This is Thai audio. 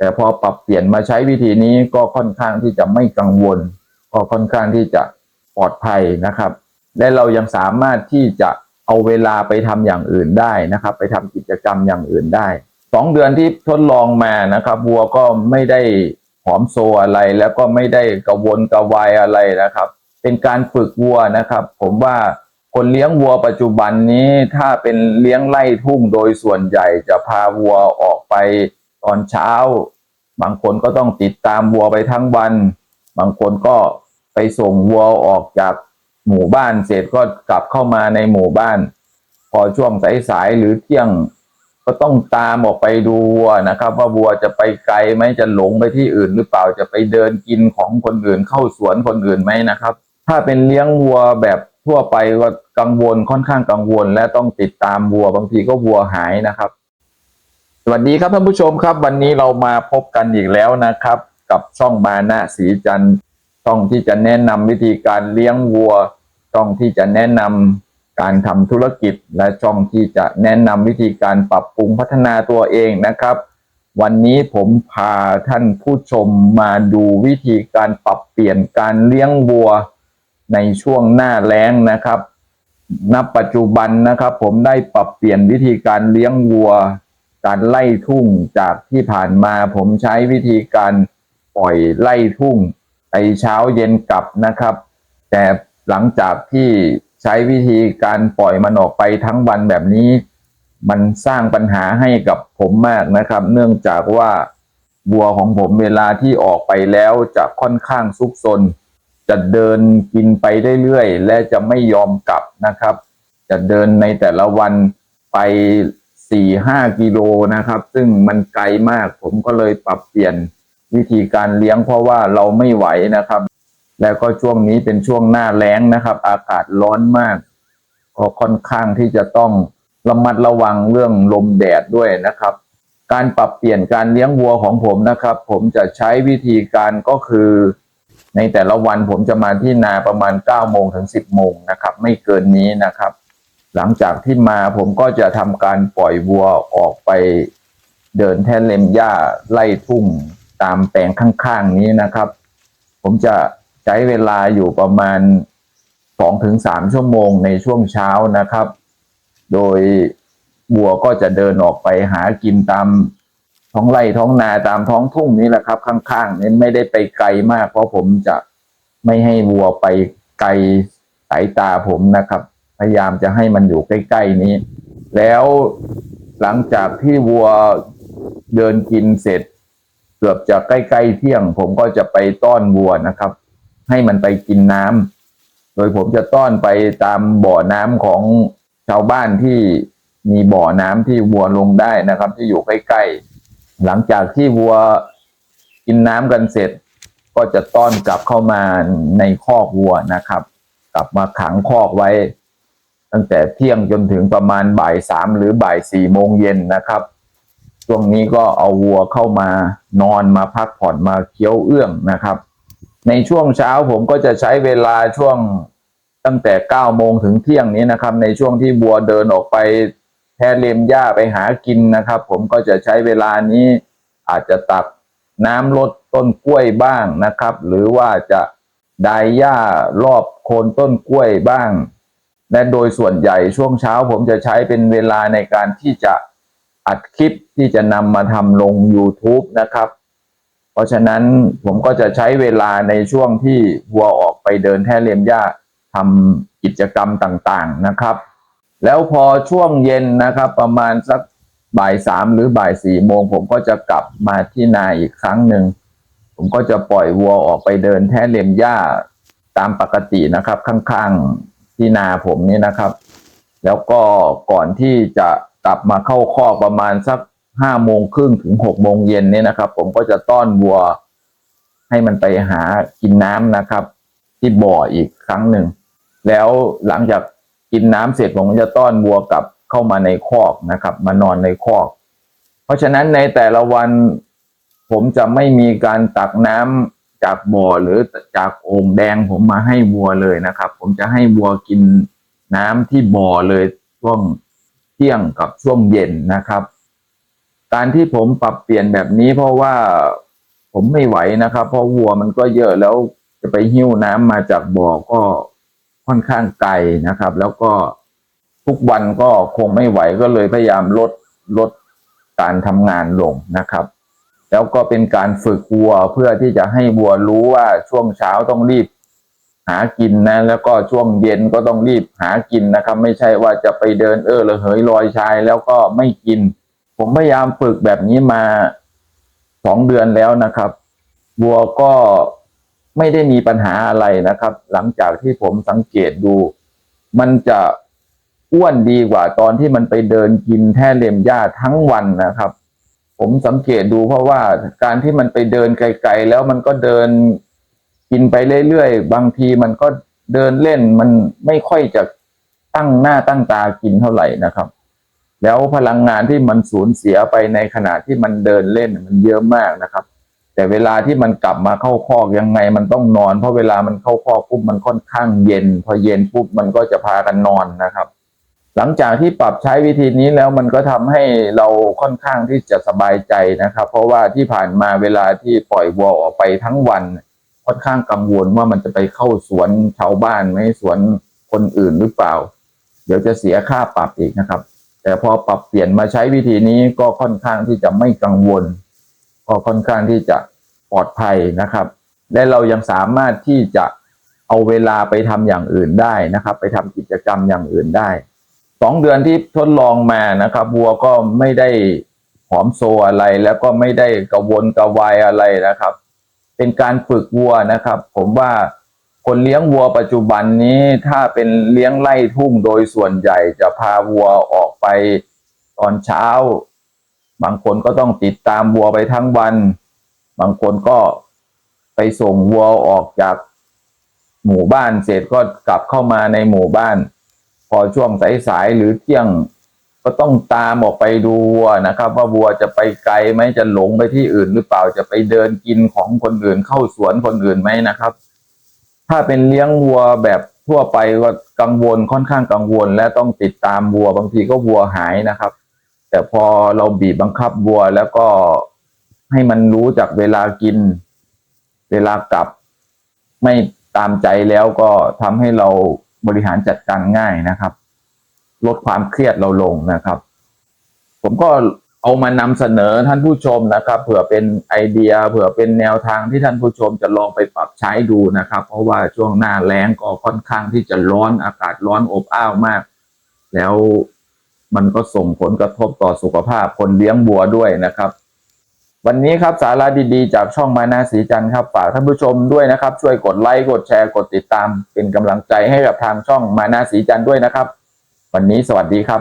แต่พอปรับเปลี่ยนมาใช้วิธีนี้ก็ค่อนข้างที่จะไม่กังวล ก็ค่อนข้างที่จะปลอดภัยนะครับ และเรายังสามารถที่จะเอาเวลาไปทำอย่างอื่นได้นะครับ ไปทำกิจกรรมอย่างอื่นได้สองเดือนที่ทดลองมานะครับวัวก็ไม่ได้หอมโซอะไรแล้วก็ไม่ได้กระวนกระวายอะไรนะครับ เป็นการฝึกวัวนะครับ ผมว่าคนเลี้ยงวัวปัจจุบันนี้ถ้าเป็นเลี้ยงไล่ทุ่งโดยส่วนใหญ่จะพาวัวออกไป ตอนเช้า บางคนก็ต้องติดตามวัวไปทั้งวัน บางคนก็ไปส่งวัวออกจากหมู่บ้านเสร็จก็กลับเข้ามาในหมู่บ้าน พอช่วงสายๆหรือเที่ยงก็ต้องตามออกไปดูวัวนะครับ ว่าวัวจะไปไกลไหมจะหลงไปที่อื่นหรือเปล่าจะไปเดินกินของคนอื่นเข้าสวนคนอื่นไหมนะครับ ถ้าเป็นเลี้ยงวัวแบบทั่วไปก็กังวลค่อนข้างกังวล และต้องติดตามวัวบางทีก็วัวหายนะครับ สวัสดีครับท่านผู้ชมครับ วันนี้เรามาพบกันอีกแล้วนะครับ กับช่องมานะสีจันทร์ช่องที่จะแนะนำวิธีการเลี้ยงวัว ช่องที่จะแนะนำการทำธุรกิจ และช่องที่จะแนะนำวิธีการปรับปรุงพัฒนาตัวเองนะครับ วันนี้ผมพาท่านผู้ชมมาดูวิธีการปรับเปลี่ยนการเลี้ยงวัว ในช่วงหน้าแล้งนะครับณปัจจุบันนะครับ ผมได้ปรับเปลี่ยนวิธีการเลี้ยงวัว การไล่ทุ่งจากที่ผ่านมาผมใช้วิธีการปล่อยไล่ทุ่งไปเช้าเย็นกลับนะครับ แต่หลังจากที่ใช้วิธีการปล่อยมันออกไปทั้งวันแบบนี้ มันสร้างปัญหาให้กับผมมากนะครับ เนื่องจากว่าวัวของผมเวลาที่ออกไปแล้วจะค่อนข้างซุกซนจะเดินกินไปเรื่อยๆและจะไม่ยอมกลับนะครับ จะเดินในแต่ละวันไป สี่ห้ากิโลนะครับ ซึ่งมันไกลมาก ผมก็เลยปรับเปลี่ยนวิธีการเลี้ยงเพราะว่าเราไม่ไหวนะครับ แล้วก็ช่วงนี้เป็นช่วงหน้าแล้งนะครับ อากาศร้อนมากก็ค่อนข้างที่จะต้องระมัดระวังเรื่องลมแดดด้วยนะครับ การปรับเปลี่ยนการเลี้ยงวัวของผมนะครับ ผมจะใช้วิธีการก็คือ ในแต่ละวันผมจะมาที่นาประมาณ9โมงถึง 10โมงนะครับ ไม่เกินนี้นะครับ หลังจากที่มาผมก็จะทำการปล่อยวัวออกไปเดินแท่นเล็มหญ้าไล่ทุ่งตามแปลงข้างๆนี้นะครับ ผมจะใช้เวลาอยู่ประมาณ 2-3ถึง3ชั่วโมงในช่วงเช้านะครับ โดยวัวก็จะเดินออกไปหากินตามท้องไร่ท้องนาตามท้องทุ่งนี้แหละครับ ข้างๆนี่ไม่ได้ไปไกลมาก เพราะผมจะไม่ให้วัวไปไกลสายตาผมนะครับ พยายามจะให้มันอยู่ใกล้ ๆนี้ แล้วหลังจากที่วัวเดินกินเสร็จ เกือบจะใกล้ๆเที่ยง ผมก็จะไปต้อนวัวนะครับ ให้มันไปกินน้ำโดยผมจะต้อนไปตามบ่อน้ำของชาวบ้านที่มีบ่อน้ำที่วัวลงได้นะครับ ที่อยู่ใกล้ๆหลังจากที่วัวกินน้ำกันเสร็จ ก็จะต้อนกลับเข้ามาในคอกวัวนะครับ กลับมาขังคอกไว้ ตั้งแต่เที่ยงจนถึงประมาณบ่ายสามหรือบ่ายสี่โมงเย็นนะครับช่วงนี้ก็เอาวัวเข้ามานอนมาพักผ่อนมาเคี้ยวเอื้องนะครับ ในช่วงเช้าผมก็จะใช้เวลาช่วงตั้งแต่เก้าโมงถึงเที่ยงนี้นะครับ ในช่วงที่วัวเดินออกไปแทนเลมหญ้าไปหากินนะครับ ผมก็จะใช้เวลานี้อาจจะตักน้ำลดต้นกล้วยบ้างนะครับ หรือว่าจะดายหญ้ารอบโคนต้นกล้วยบ้าง และโดยส่วนใหญ่ช่วงเช้าผมจะใช้เป็นเวลาในการที่จะอัดคลิปที่จะนำมาทำลง YouTube นะครับ เพราะฉะนั้นผมก็จะใช้เวลาในช่วงที่วัวออกไปเดินแท่เลียมหญ้าทำกิจกรรมต่างๆนะครับ แล้วพอช่วงเย็นนะครับ ประมาณสักบ่ายสามหรือบ่ายสี่โมง ผมก็จะกลับมาที่นาอีกครั้งหนึ่งผมก็จะปล่อยวัวออกไปเดินแท่เลียมหญ้าตามปกตินะครับ ข้างๆ ที่นาผมนี่นะครับ แล้วก็ก่อนที่จะกลับมาเข้าคอกประมาณสักห้าโมงครึ่งถึงหกโมงเย็นนี่นะครับ ผมก็จะต้อนวัวให้มันไปหากินน้ำนะครับ ที่บ่ออีกครั้งหนึ่ง แล้วหลังจากกินน้ำเสร็จผมก็จะต้อนวัวกลับเข้ามาในคอกนะครับ มานอนในคอก เพราะฉะนั้นในแต่ละวันผมจะไม่มีการตักน้ำ จากบ่อหรือจากโอ่งแดงผมมาให้วัวเลยนะครับ ผมจะให้วัวกินน้ำที่บ่อเลยช่วงเที่ยงกับช่วงเย็นนะครับ การที่ผมปรับเปลี่ยนแบบนี้เพราะว่าผมไม่ไหวนะครับ เพราะวัวมันก็เยอะแล้วจะไปหิ้วน้ำมาจากบ่อก็ค่อนข้างไกลนะครับ แล้วก็ทุกวันก็คงไม่ไหวก็เลยพยายามลดลดการทำงานลงนะครับ แล้วก็เป็นการฝึกวัวเพื่อที่จะให้วัวรู้ว่าช่วงเช้าต้องรีบหากินนะ แล้วก็ช่วงเย็นก็ต้องรีบหากินนะครับ ไม่ใช่ว่าจะไปเดินเออระเหยลอยชายแล้วก็ไม่กิน ผมพยายามฝึกแบบนี้มาสองเดือนแล้วนะครับวัวก็ไม่ได้มีปัญหาอะไรนะครับ หลังจากที่ผมสังเกตดู มันจะอ้วนดีกว่าตอนที่มันไปเดินกินแท่เล็มหญ้าทั้งวันนะครับ ผมสังเกตดูเพราะว่าการที่มันไปเดินไกล ๆ แล้วมันก็เดินกินไปเรื่อยๆ บางทีมันก็เดินเล่นมันไม่ค่อยจะตั้งหน้าตั้งตากินเท่าไหร่นะครับ แล้วพลังงานที่มันสูญเสียไปในขณะที่มันเดินเล่นมันเยอะมากนะครับ แต่เวลาที่มันกลับมาเข้าคอกยังไงมันต้องนอน เพราะเวลามันเข้าคอกปุ๊บมันค่อนข้างเย็น พอเย็นปุ๊บมันก็จะพากันนอนนะครับ หลังจากที่ปรับใช้วิธีนี้แล้วมันก็ทำให้เราค่อนข้างที่จะสบายใจนะครับ เพราะว่าที่ผ่านมาเวลาที่ปล่อยวัวออกไปทั้งวัน ค่อนข้างกังวลว่ามันจะไปเข้าสวนชาวบ้านไหมสวนคนอื่นหรือเปล่า เดี๋ยวจะเสียค่าปรับอีกนะครับ แต่พอปรับเปลี่ยนมาใช้วิธีนี้ก็ค่อนข้างที่จะไม่กังวล ก็ค่อนข้างที่จะปลอดภัยนะครับ และเรายังสามารถที่จะเอาเวลาไปทำอย่างอื่นได้นะครับ ไปทำกิจกรรมอย่างอื่นได้ สองเดือนที่ทดลองมานะครับ วัวก็ไม่ได้หอมโซอะไรแล้วก็ไม่ได้กระวนกระวายอะไรนะครับ เป็นการฝึกวัวนะครับ ผมว่าคนเลี้ยงวัวปัจจุบันนี้ถ้าเป็นเลี้ยงไล่ทุ่งโดยส่วนใหญ่จะพาวัวออกไปตอนเช้า บางคนก็ต้องติดตามวัวไปทั้งวัน บางคนก็ไปส่งวัวออกจากหมู่บ้านเสร็จก็กลับเข้ามาในหมู่บ้าน พอช่วงสายๆหรือเที่ยงก็ต้องตามออกไปดูวัวนะครับ ว่าวัวจะไปไกลไหมจะหลงไปที่อื่นหรือเปล่าจะไปเดินกินของคนอื่นเข้าสวนคนอื่นไหมนะครับ ถ้าเป็นเลี้ยงวัวแบบทั่วไปก็กังวลค่อนข้างกังวล และต้องติดตามวัวบางทีก็วัวหายนะครับ แต่พอเราบีบบังคับวัวแล้วก็ให้มันรู้จักเวลากิน เวลากลับ ไม่ตามใจแล้วก็ทำให้เรา บริหารจัดการง่ายนะครับ ลดความเครียดเราลงนะครับ ผมก็เอามานำเสนอท่านผู้ชมนะครับ เผื่อเป็นไอเดีย เผื่อเป็นแนวทางที่ท่านผู้ชมจะลองไปปรับใช้ดูนะครับ เพราะว่าช่วงหน้าแล้งก็ค่อนข้างที่จะร้อนอากาศร้อนอบอ้าวมาก แล้วมันก็ส่งผลกระทบต่อสุขภาพคนเลี้ยงวัวด้วยนะครับ วันนี้ครับสาระดีๆ จากช่องมานาสีจันครับฝากท่านผู้ชมด้วยนะครับ ช่วยกดไลค์กดแชร์กดติดตาม เป็นกำลังใจให้กับทางช่องมานาสีจันด้วยนะครับ วันนี้สวัสดีครับ